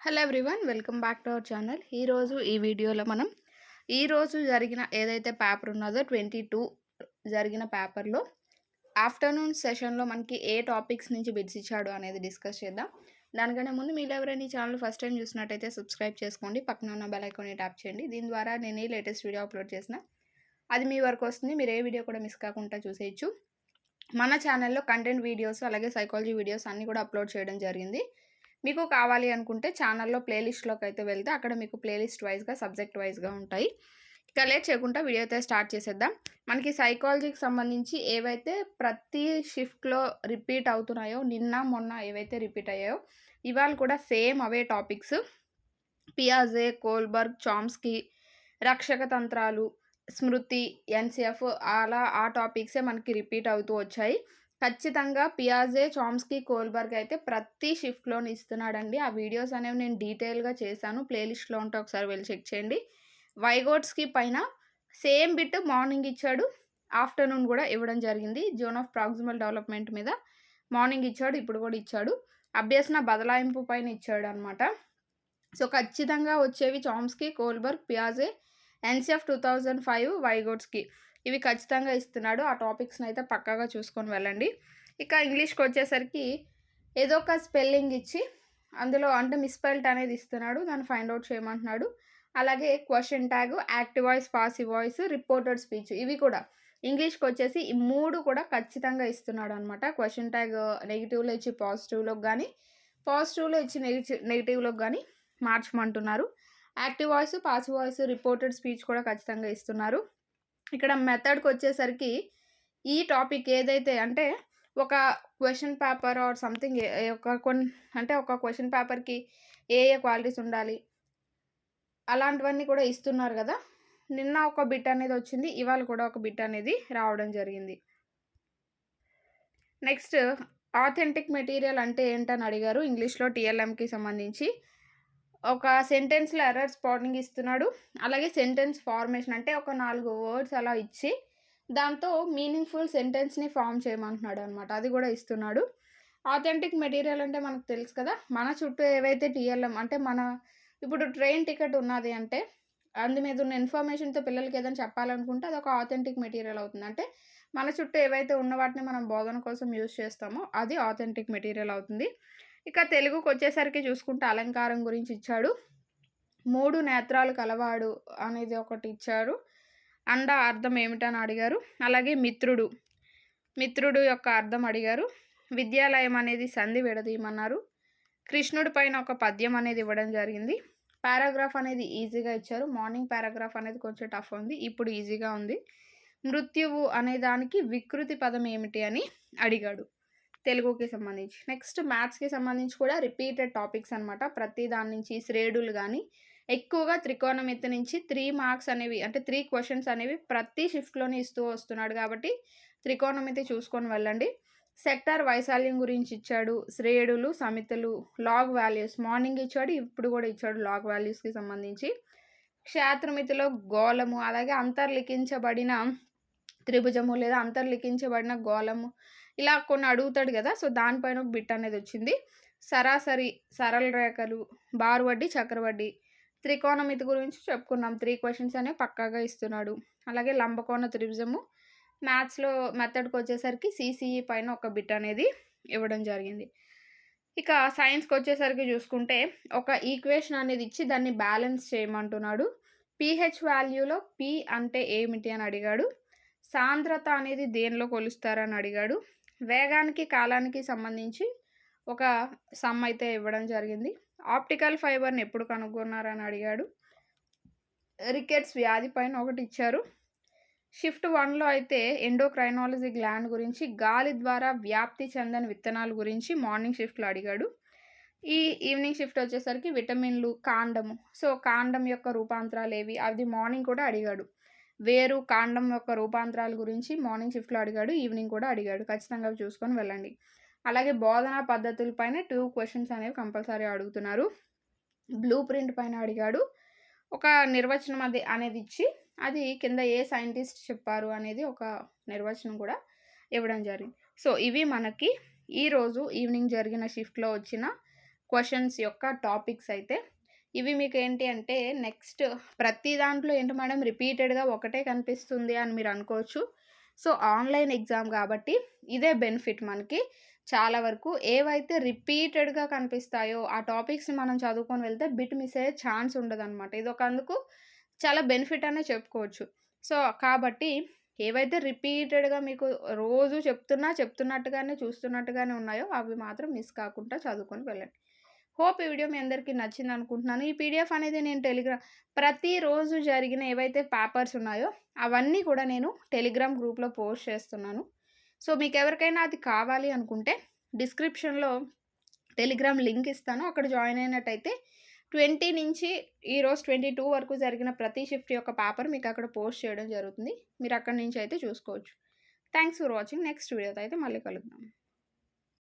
Hello everyone welcome back to our channel. ఈరోజు ఈ వీడియోలో మనం ఈరోజు జరిగిన ఏదైతే పేపర్ ఉన్నదో ట్వంటీ టూ జరిగిన పేపర్లో ఆఫ్టర్నూన్ సెషన్లో మనకి ఏ టాపిక్స్ నుంచి బిడ్స్ ఇచ్చాడు అనేది డిస్కస్ చేద్దాం. దానికంటే ముందు మీరు ఎవరైనా ఈ ఛానల్ ఫస్ట్ టైం చూసినట్టయితే సబ్స్క్రైబ్ చేసుకోండి పక్కన ఉన్న బెల్ ఐకాన్ని ట్యాప్ చేయండి. దీని ద్వారా నేను ఈ లేటెస్ట్ వీడియో అప్లోడ్ చేసిన అది మీ వరకు వస్తుంది. మీరు ఏ వీడియో కూడా మిస్ కాకుండా చూసేయచ్చు. మన ఛానల్లో కంటెంట్ వీడియోస్ అలాగే సైకాలజీ వీడియోస్ అన్నీ కూడా అప్లోడ్ చేయడం జరిగింది. మీకు కావాలి అనుకుంటే ఛానల్లో ప్లేలిస్ట్లోకి అయితే వెళ్తే అక్కడ మీకు ప్లేలిస్ట్ వైజ్గా సబ్జెక్ట్ వైజ్గా ఉంటాయి. ఇక లేట్ చేయకుండా వీడియో అయితే స్టార్ట్ చేసేద్దాం. మనకి సైకాలజీకి సంబంధించి ఏవైతే ప్రతి షిఫ్ట్లో రిపీట్ అవుతున్నాయో నిన్న మొన్న ఏవైతే రిపీట్ అయ్యాయో ఇవాళ కూడా సేమ్ అవే టాపిక్స్. పియాజే కోల్బర్గ్ చామ్స్కి రక్షక తంత్రాలు స్మృతి ఎన్సిఎఫ్ అలా ఆ టాపిక్సే మనకి రిపీట్ అవుతూ వచ్చాయి. ఖచ్చితంగా పియాజే చామ్స్కీ కోల్బర్గ్ అయితే ప్రతి షిఫ్ట్లోని ఇస్తున్నాడండి. ఆ వీడియోస్ అనేవి నేను డీటెయిల్గా చేశాను. ప్లేలిస్ట్లో ఉంటే ఒకసారి వెళ్ళి చెక్ చేయండి. వైగోట్స్కి పైన సేమ్ బిట్ మార్నింగ్ ఇచ్చాడు. ఆఫ్టర్నూన్ కూడా ఇవ్వడం జరిగింది. జోన్ ఆఫ్ ప్రాక్సిమల్ డెవలప్మెంట్ మీద మార్నింగ్ ఇచ్చాడు. ఇప్పుడు కూడా ఇచ్చాడు. అభ్యసన బదలాయింపు పైన ఇచ్చాడు అనమాట సో ఖచ్చితంగా వచ్చేవి Chomsky Kohlberg పియాజే NCF two thousand five Vygotsky. ఇవి ఖచ్చితంగా ఇస్తున్నాడు. ఆ టాపిక్స్ని అయితే పక్కాగా చూసుకొని వెళ్ళండి. ఇక ఇంగ్లీష్కి వచ్చేసరికి ఏదో ఒక స్పెల్లింగ్ ఇచ్చి అందులో అంటే మిస్పెల్ట్ అనేది ఇస్తున్నాడు. దాన్ని ఫైండ్ అవుట్ చేయమంటున్నాడు. అలాగే question tag active voice passive voice reported speech ఇవి కూడా. ఇంగ్లీష్కి వచ్చేసి ఈ మూడు కూడా ఖచ్చితంగా ఇస్తున్నాడు అనమాట క్వశ్చన్ ట్యాగ్ నెగిటివ్లో ఇచ్చి పాజిటివ్లోకి కానీ పాజిటివ్లో ఇచ్చి నెగిటివ్ నెగిటివ్లోకి కానీ మార్చమంటున్నారు. Active voice passive voice reported speech కూడా ఖచ్చితంగా ఇస్తున్నారు. ఇక్కడ మెథడ్కి వచ్చేసరికి ఈ టాపిక్ ఏదైతే అంటే ఒక క్వశ్చన్ పేపర్ ఆర్ సంథింగ్ ఒక కొన్ని అంటే ఒక క్వశ్చన్ పేపర్కి ఏ ఏ క్వాలిటీస్ ఉండాలి అలాంటివన్నీ కూడా ఇస్తున్నారు కదా. నిన్న ఒక బిట్ అనేది వచ్చింది ఇవాళ కూడా ఒక బిట్ అనేది రావడం జరిగింది. నెక్స్ట్ ఆథెంటిక్ మెటీరియల్ అంటే ఏంటని అడిగారు. ఇంగ్లీష్లో టీఎల్ఎంకి సంబంధించి. ఒక సెంటెన్స్లో ఎర్రర్ స్పాటింగ్ ఇస్తున్నాడు. అలాగే సెంటెన్స్ ఫార్మేషన్ అంటే ఒక నాలుగు వర్డ్స్ అలా ఇచ్చి దాంతో మీనింగ్ఫుల్ సెంటెన్స్ని ఫామ్ చేయమంటున్నాడు అనమాట అది కూడా ఇస్తున్నాడు. ఆథెంటిక్ మెటీరియల్ అంటే మనకు తెలుసు కదా మన చుట్టూ ఏవైతే టీఎల్ఎం అంటే మన ఇప్పుడు ట్రైన్ టికెట్ ఉన్నది అంటే అందు మీద ఉన్న ఇన్ఫర్మేషన్తో పిల్లలకి ఏదైనా చెప్పాలనుకుంటే అది ఒక ఆథెంటిక్ మెటీరియల్ అవుతుంది. అంటే మన చుట్టూ ఏవైతే ఉన్న వాటిని మనం బోధన కోసం యూజ్ చేస్తామో అది ఆథెంటిక్ మెటీరియల్ అవుతుంది. ఇక తెలుగుకు వచ్చేసరికి చూసుకుంటే అలంకారం గురించి ఇచ్చాడు. మూడు నేత్రాలు కలవాడు అనేది ఒకటి ఇచ్చారు అండ అర్థం ఏమిటని అడిగారు. అలాగే మిత్రుడు మిత్రుడు యొక్క అర్థం అడిగారు. విద్యాలయం అనేది సంధి విడదీయమన్నారు. కృష్ణుడి పైన ఒక పద్యం అనేది ఇవ్వడం జరిగింది. పారాగ్రాఫ్ అనేది ఈజీగా ఇచ్చారు. మార్నింగ్ పారాగ్రాఫ్ అనేది కొంచెం టఫ్ ఉంది. ఇప్పుడు ఈజీగా ఉంది. మృత్యువు అనే దానికి వికృతి పదం ఏమిటి అని అడిగాడు. తెలుగుకి సంబంధించి. నెక్స్ట్ మ్యాథ్స్కి సంబంధించి కూడా రిపీటెడ్ టాపిక్స్ అనమాట ప్రతి దాని నుంచి శ్రేణులు కానీ ఎక్కువగా త్రికోణమితి నుంచి త్రీ మార్క్స్ అనేవి అంటే త్రీ క్వశ్చన్స్ అనేవి ప్రతి షిఫ్ట్లోనే ఇస్తూ వస్తున్నాడు కాబట్టి త్రికోణమితి చూసుకొని వెళ్ళండి. సెక్టార్ వైశాల్యం గురించి ఇచ్చాడు శ్రేణులు సమితులు లాగ్ వాల్యూస్ మార్నింగ్ ఇచ్చాడు ఇప్పుడు కూడా ఇచ్చాడు లాగ్ వాల్యూస్కి సంబంధించి. క్షేత్రమితిలో గోళము అలాగే అంతర్లిఖించబడిన త్రిభుజము లేదా అంతర్లిఖించబడిన గోళము ఇలా కొన్ని అడుగుతాడు కదా సో దానిపైన ఒక బిట్ అనేది వచ్చింది. సరాసరి సరళ రేఖలు బారు వడ్డీ చక్రవడ్డీ త్రికోణమితి గురించి చెప్పుకున్నాం. త్రీ క్వశ్చన్స్ అనే పక్కాగా ఇస్తున్నాడు. అలాగే లంబకోణ త్రిభుజము. మ్యాథ్స్లో మెథడ్కి వచ్చేసరికి సిసిఈ పైన ఒక బిట్ అనేది ఇవ్వడం జరిగింది. ఇక సైన్స్కి వచ్చేసరికి చూసుకుంటే ఒక ఈక్వేషన్ అనేది ఇచ్చి దాన్ని బ్యాలెన్స్ చేయమంటున్నాడు. పీహెచ్ వాల్యూలో పి అంటే ఏమిటి అని అడిగాడు. సాంద్రత అనేది దేనిలో కొలుస్తారని అడిగాడు. వేగానికి కాలానికి సంబంధించి ఒక సమ్ అయితే ఇవ్వడం జరిగింది. ఆప్టికల్ ఫైబర్ని ఎప్పుడు కనుగొన్నారని అడిగాడు. రికెట్స్ వ్యాధి పైన ఒకటి ఇచ్చారు. షిఫ్ట్ వన్లో అయితే ఎండోక్రైనాలజీ గ్లాండ్ గురించి గాలి ద్వారా వ్యాప్తి చెందని విత్తనాల గురించి మార్నింగ్ షిఫ్ట్లో అడిగాడు. ఈ ఈవినింగ్ షిఫ్ట్ వచ్చేసరికి విటమిన్లు కాండము. సో కాండం యొక్క రూపాంతరాలు ఏవి? అది మార్నింగ్ కూడా అడిగాడు. వేరు కాండం యొక్క రూపాంతరాల గురించి మార్నింగ్ షిఫ్ట్లో అడిగాడు ఈవినింగ్ కూడా అడిగాడు. ఖచ్చితంగా చూసుకొని వెళ్ళండి. అలాగే బోధనా పద్ధతుల పైన టూ క్వశ్చన్స్ అనేవి కంపల్సరీ అడుగుతున్నారు. బ్లూ ప్రింట్ పైన అడిగాడు. ఒక నిర్వచనం అది అనేది ఇచ్చి అది కింద ఏ సైంటిస్ట్ చెప్పారు అనేది ఒక నిర్వచనం కూడా ఇవ్వడం జరిగింది. సో ఇవి మనకి ఈరోజు ఈవినింగ్ జరిగిన షిఫ్ట్లో వచ్చిన క్వశ్చన్స్ యొక్క టాపిక్స్ అయితే. ఇవి మీకు ఏంటి అంటే నెక్స్ట్ ప్రతి దాంట్లో ఏంటి మేడం రిపీటెడ్‌గా ఒకటే కనిపిస్తుంది అని మీరు అనుకోవచ్చు. సో, ఆన్‌లైన్ ఎగ్జామ్ కాబట్టి ఇదే బెనిఫిట్ మనకి. చాలా వరకు ఏవైతే రిపీటెడ్‌గా కనిపిస్తాయో ఆ టాపిక్స్‌ని మనం చదువుకొని వెళ్తే బిట్ మిస్ అయ్యే ఛాన్స్ ఉండదనమాట. ఇదొక అందుకు చాలా బెనిఫిట్ అనే చెప్పుకోవచ్చు. సో, కాబట్టి ఏవైతే రిపీటెడ్‌గా మీకు రోజు చెప్తున్నా, చెప్తున్నట్టుగానే చూస్తున్నట్టుగానే ఉన్నాయో అవి మాత్రం మిస్ కాకుండా చదువుకొని వెళ్ళండి. హోప్ ఈ వీడియో మీ అందరికీ నచ్చిందనుకుంటున్నాను. ఈ పీడిఎఫ్ అనేది నేను టెలిగ్రామ్ ప్రతిరోజు జరిగిన ఏవైతే పేపర్స్ ఉన్నాయో అవన్నీ కూడా నేను టెలిగ్రామ్ గ్రూప్‌లో పోస్ట్ చేస్తున్నాను. సో, మీకు ఎవరికైనా అది కావాలి అనుకుంటే డిస్క్రిప్షన్‌లో టెలిగ్రామ్ లింక్ ఇస్తాను. అక్కడ జాయిన్ అయినట్టయితే 20 నుంచి ఈరోజు 22 వరకు జరిగిన ప్రతి షిఫ్ట్ యొక్క పేపర్ మీకు అక్కడ పోస్ట్ చేయడం జరుగుతుంది. మీరు అక్కడి నుంచి అయితే చూసుకోవచ్చు. Thanks for watching. నెక్స్ట్ వీడియోతో అయితే మళ్ళీ కలుద్దాం.